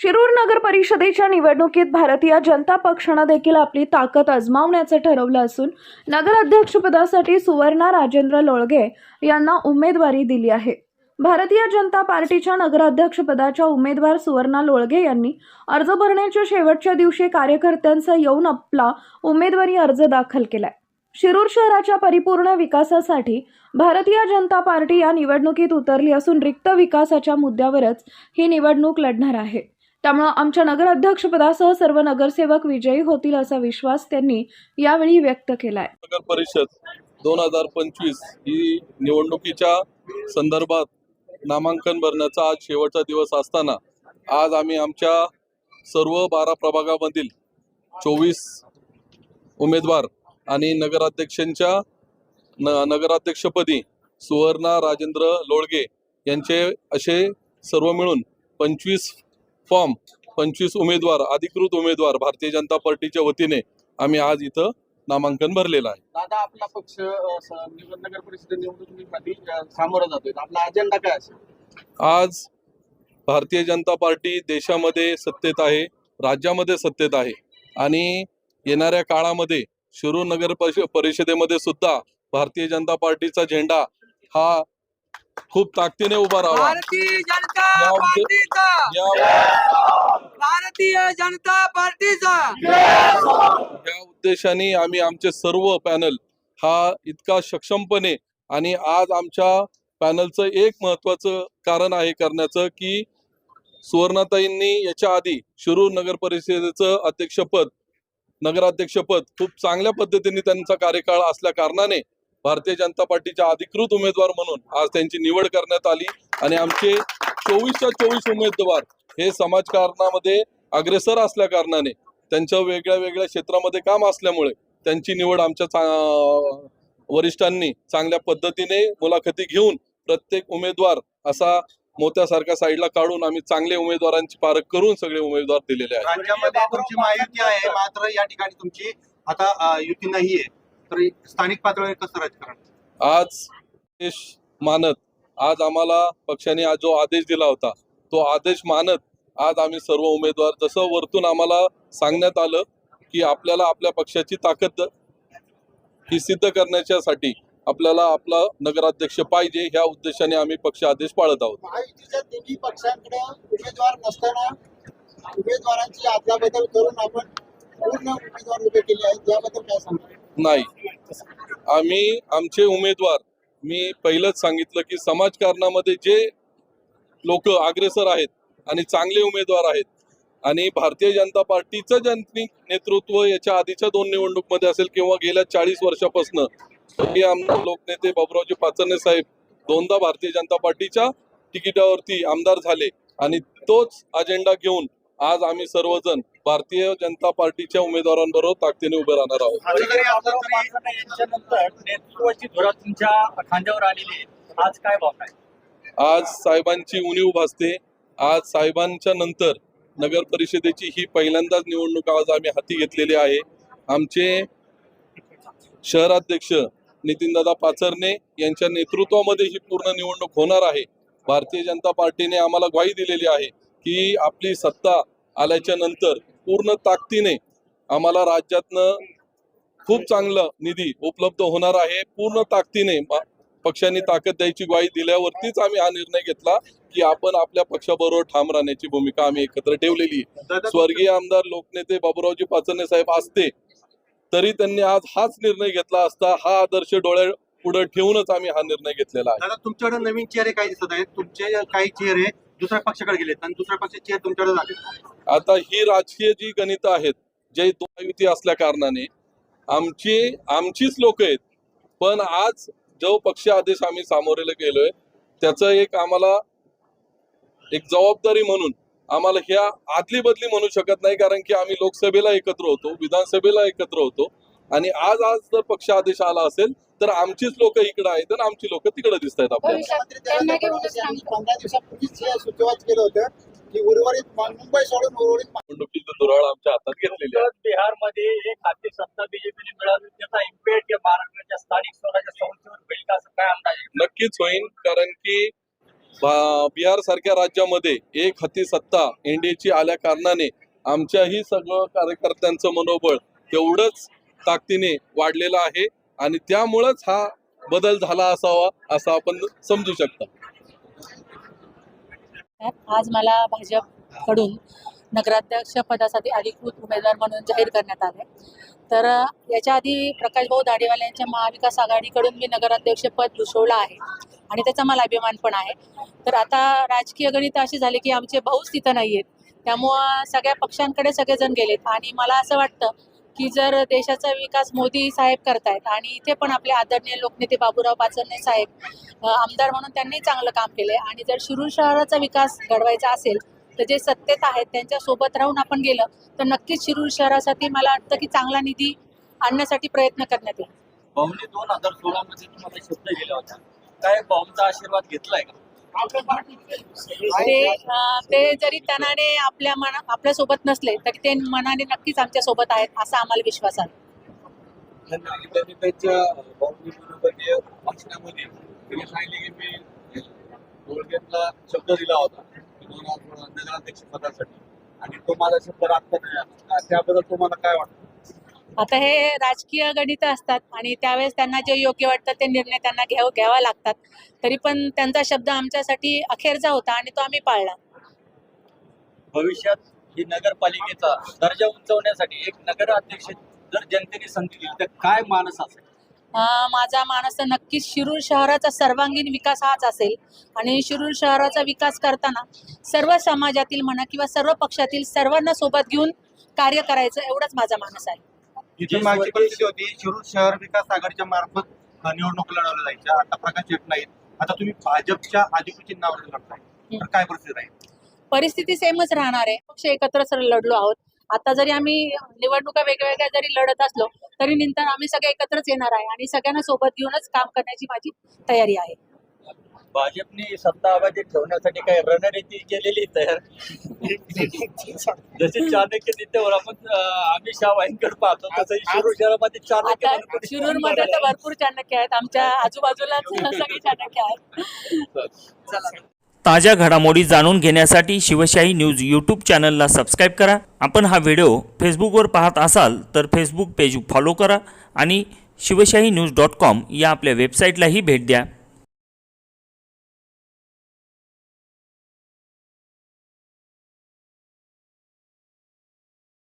शिरूर नगर परिषदेच्या निवडणुकीत भारतीय जनता पक्षानं देखील आपली ताकद आजमावण्याचं ठरवलं असून नगराध्यक्षपदासाठी सुवर्णा राजेंद्र लोळगे यांना उमेदवारी दिली आहे. भारतीय जनता पार्टीच्या नगराध्यक्षपदाच्या उमेदवार सुवर्णा लोळगे यांनी अर्ज भरण्याच्या शेवटच्या दिवशी कार्यकर्त्यांचा येऊन आपला उमेदवारी अर्ज दाखल केलाय. शिरूर शहराच्या परिपूर्ण विकासासाठी भारतीय जनता पार्टी या निवडणुकीत उतरली असून रिक्त विकासाच्या मुद्द्यावरच ही निवडणूक लढणार आहे. त्यामुळं आमच्या नगराध्यक्षपदासह सर्व नगरसेवक विजयी होतील असा विश्वास त्यांनी यावेळी व्यक्त केलाय. नगर परिषद दोन हजार पंचवीस ही निवडणुकीच्या संदर्भात नामांकन भरण्याचा आज शेवटचा दिवस असताना आज आम्ही आमच्या सर्व बारा प्रभागामधील चोवीस उमेदवार आणि नगराध्यक्षांच्या न नगराध्यक्षपदी सुवर्णा राजेंद्र लोळगे यांचे असे सर्व मिळून पंचवीस फॉर्म पंचवीस उमेदवार अधिकृत उमेदवार भारतीय जनता पार्टीच्या वतीने आम्ही आज इथं नामांकन भरलेलं आहे. दादा आपला पक्ष नगर परिषद निवडणुकीमध्ये अ, सामोरं जातोय. आपला अजेंडा काय असेल? आज भारतीय जनता पार्टी देशामध्ये सत्तेत आहे राज्यामध्ये सत्तेत आहे आणि येणाऱ्या काळामध्ये शिरूर नगर परिष- परिषदेमध्ये सुद्धा भारतीय जनता पार्टीचा झेंडा हा खूप ताकदीने उभा राहावा भारतीय जनता पार्टीचा. भारतीय जनता पार्टीचा. या उद्देशाने आम्ही आमचे सर्व पॅनल हा इतका सक्षमपणे आणि आज आमच्या पॅनलचं एक महत्वाचं कारण आहे करण्याचं की सुवर्णाताईंनी याच्या आधी शिरूर नगर परिषदेचं अध्यक्षपद नगराध्यक्षपद खूप चांगल्या पद्धतीने त्यांचा कार्यकाळ असल्या कारणाने भारतीय जनता पार्टीच्या अधिकृत उमेदवार म्हणून आज त्यांची निवड करण्यात आली. आणि आमचे चोवीसच्या चोवीस उमेदवार हे समाजकारणामध्ये अग्रेसर असल्या कारणाने त्यांच्या वेगळ्या वेगळ्या क्षेत्रामध्ये काम असल्यामुळे त्यांची निवड आमच्या वरिष्ठांनी चांगल्या पद्धतीने मुलाखती घेऊन प्रत्येक उमेदवार असा मोत्यासारख्या साईडला काढून आम्ही चांगले उमेदवारांची पारख करून सगळे उमेदवार दिलेले आहेत. राज्यामध्ये तुमची माहिती आहे मात्र या ठिकाणी तुमची आता युती नाही आहे तर स्थानिक पातळीवर कसं राजकारण आज आदेश मानत आज आम्हाला पक्षाने आज जो आदेश दिला होता तो आदेश मानत आज आम्ही सर्व उमेदवार जसं वरतून आम्हाला सांगण्यात आलं की आपल्याला आपल्या पक्षाची ताकद ही सिद्ध करण्याच्यासाठी आपल्याला आपला नगराध्यक्ष पाहिजे ह्या उद्देशाने आम्ही पक्ष आदेश पाळत आहोत. पक्षांकडे उमेदवार नसताना उमेदवारांची अदलाबदल करून आपण पूर्ण उमेदवार उभे केले आहेत. याबद्दल काय सांगता नाही. आम्ही आमचे उमेदवार मी पहिलंच सांगितलं की समाजकारणामध्ये जे लोक अग्रेसर आहेत आणि चांगले उमेदवार आहेत आणि भारतीय जनता पार्टीचं ज्यांनी नेतृत्व याच्या आधीच्या दोन निवडणूकमध्ये असेल किंवा गेल्या चाळीस वर्षापासून हे आमदार लोकनेते बाबुरावजी पाचरणे साहेब दोनदा भारतीय जनता पार्टीच्या तिकिटावरती आमदार झाले आणि तोच अजेंडा घेऊन आज आम्ही सर्वजण भारतीय जनता पार्टीच्या उमेदवारांबरोबर ताकदीने उभे राहणार आहोत. आज साहेबांची उणीव भासते. आज साहेबांच्या नंतर नगर परिषदेची ही पहिल्यांदाच निवडणूक आज आम्ही हाती घेतलेली आहे. आमचे शहराध्यक्ष नितीनदादा पाचरणे यांच्या नेतृत्वामध्ये ही पूर्ण निवडणूक होणार आहे. भारतीय जनता पार्टीने आम्हाला ग्वाही दिलेली आहे की आपली सत्ता आल्याच्यानंतर पूर्ण ताकदीने आम्हाला राज्यातनं खूप चांगलं निधी उपलब्ध होणार आहे. पूर्ण ताकदीने पक्षांनी ताकद द्यायची ग्वाही दिल्यावरतीच आम्ही हा निर्णय घेतला की आपण आपल्या पक्षाबरोबर ठाम राहण्याची भूमिका आम्ही एकत्र ठेवलेली आहे. स्वर्गीय आमदार लोकनेते बाबुरावजी पाचरणे साहेब असते तरी त्यांनी आज हाच निर्णय घेतला असता हा आदर्श डोळ्या पुढे ठेवूनच आम्ही हा निर्णय घेतलेला आहे. तुमच्याकडे नवीन चेहरे काय दिसत आहेत? तुमचे काही चेहरे दुसऱ्या पक्षाकडे गेलेत आणि दुसऱ्या पक्षाचे तुमच्याकडे झाले. आता ही राजकीय जी गणित आहेत जे युती असल्या कारणाने आमची आमचीच लोक आहेत. पण आज जो पक्ष आदेश आम्ही सामोरेला गेलोय त्याचं एक आम्हाला एक जबाबदारी म्हणून आम्हाला ह्या आदली बदली म्हणू शकत नाही कारण की आम्ही लोकसभेला एकत्र होतो विधानसभेला एकत्र होतो. आणि आज आज जर पक्ष आदेश आला असेल तर आमचीच लोक इकडे आहेत आणि आमची लोक तिकडे दिसत आहेत आपल्याला पंधरा दिवसापूर्वीच हे केलं होतं की उर्वरित मुंबई सोडून उर्वरित निवडणुकीचं दुराळ आमच्या हातात घेतलेली आहे. बिहारमध्ये एक खाती सत्ता बीजेपीने मिळाली. त्याचा इम्पॅक्ट या महाराष्ट्राच्या स्थानिक स्वराज्य संस्थेवर होईल का असं काय अंदाज? नक्कीच होईल कारण की बिहार सारख्या राज्यामध्ये एक हाती सत्ता एनडीएची आल्या कारणाने आमच्याही सगळं कार्यकर्त्यांचं मनोबळ तेवढंच ताकदीने वाढलेलं आहे आणि त्यामुळंच हा बदल झाला असावा असं आपण समजू शकता. आज मला भाजपकडून नगराध्यक्ष पदासाठी अधिकृत उमेदवार म्हणून जाहीर करण्यात आले. तर याच्या आधी प्रकाश भाऊ यांच्या महाविकास आघाडीकडून मी नगराध्यक्ष पद भूषवलं आहे आणि त्याचा मला अभिमान पण आहे. तर आता राजकीय गणित अशी झाली की आमचे भाऊच तिथं नाही आहेत त्यामुळं सगळ्या पक्षांकडे सगळेजण गेलेत आणि मला असं वाटतं की जर देशाचा विकास मोदी साहेब करतायत आणि इथे पण आपले आदरणीय लोकनेते बाबूराव पाचरणे साहेब आमदार म्हणून त्यांनी चांगलं काम केलंय. आणि जर शिरूर शहराचा विकास घडवायचा असेल तर जे सत्तेत आहेत त्यांच्यासोबत राहून आपण गेलं तर नक्कीच शिरूर शहरासाठी मला वाटतं की चांगला निधी आणण्यासाठी प्रयत्न करण्यात येईल. दोन हजार सोळा मध्ये तुम्हाला शब्द गेला होता. काय बॉम्बचा आशीर्वाद घेतलाय का? ते ते जरी तनाने आपल्या मना आपल्यासोबत नसले तरी ते मनाने नक्कीच आमच्यासोबत आहेत असा आम्हाला विश्वास आहे. शब्द दिला होता नगराध्यक्ष पदासाठी. आणि तो माझा शब्द आला. त्याबद्दल तुम्हाला काय वाटतं? आता हे राजकीय गणित असतात आणि त्यावेळेस त्यांना जे योग्य वाटतं ते निर्णय त्यांना घ्याव घ्यावा लागतात. तरी पण त्यांचा शब्द आमच्यासाठी अखेरचा होता आणि तो आम्ही पाळला. भविष्यात ही नगरपालिकेचा दर्जा उंचवण्यासाठी एक नगराध्यक्ष जर जनतेने संधी दिली तर काय मानस असेल? माझा मानस तर नक्कीच शिरूर शहराचा सर्वांगीण विकास हाच असेल. आणि शिरूर शहराचा विकास करताना सर्व समाजातील म्हणा किंवा सर्व पक्षातील सर्वांना सोबत घेऊन कार्य करायचं एवढंच माझा मानस आहे. इथून मागची परिस्थिती होती शिरूर शहर विकास आघाडीच्या मार्फत निवडणूक लढवल्या जायच्या आता प्रकाश येत नाहीत. आता तुम्ही भाजपच्या अधिकृत चिन्हावर लढताय. तर काय परिस्थिती राहील? परिस्थिती सेमच राहणार आहे. पक्ष एकत्रच लढलो आहोत. आता जरी आम्ही निवडणुका वेगवेगळ्या जरी लढत असलो तरी नंतर आम्ही सगळे एकत्रच येणार आहे आणि सगळ्यांना सोबत घेऊनच काम करण्याची माझी तयारी आहे. भाजपने सत्ता अबाधित ठेवण्यासाठी काही रणनीती केलेली तयार जसे चाणक्य नीतीवर आपण अमित शाह वाईंकडे पाहतो तसं शिरूर शहरामध्ये चाणक्य शिरूरमध्ये तर भरपूर चाणक्य आहेत. आमच्या आजूबाजूलाच सगळे चाणक्य आहेत. ताज्या घडामोडी जाणून घेण्यासाठी शिवशाही न्यूज यूट्यूब चॅनलला सबस्क्राईब करा. आपण हा व्हिडिओ फेसबुकवर पाहत असाल तर फेसबुक पेज फॉलो करा आणि शिवशाही न्यूज डॉट कॉम या आपल्या वेबसाईटलाही भेट द्या.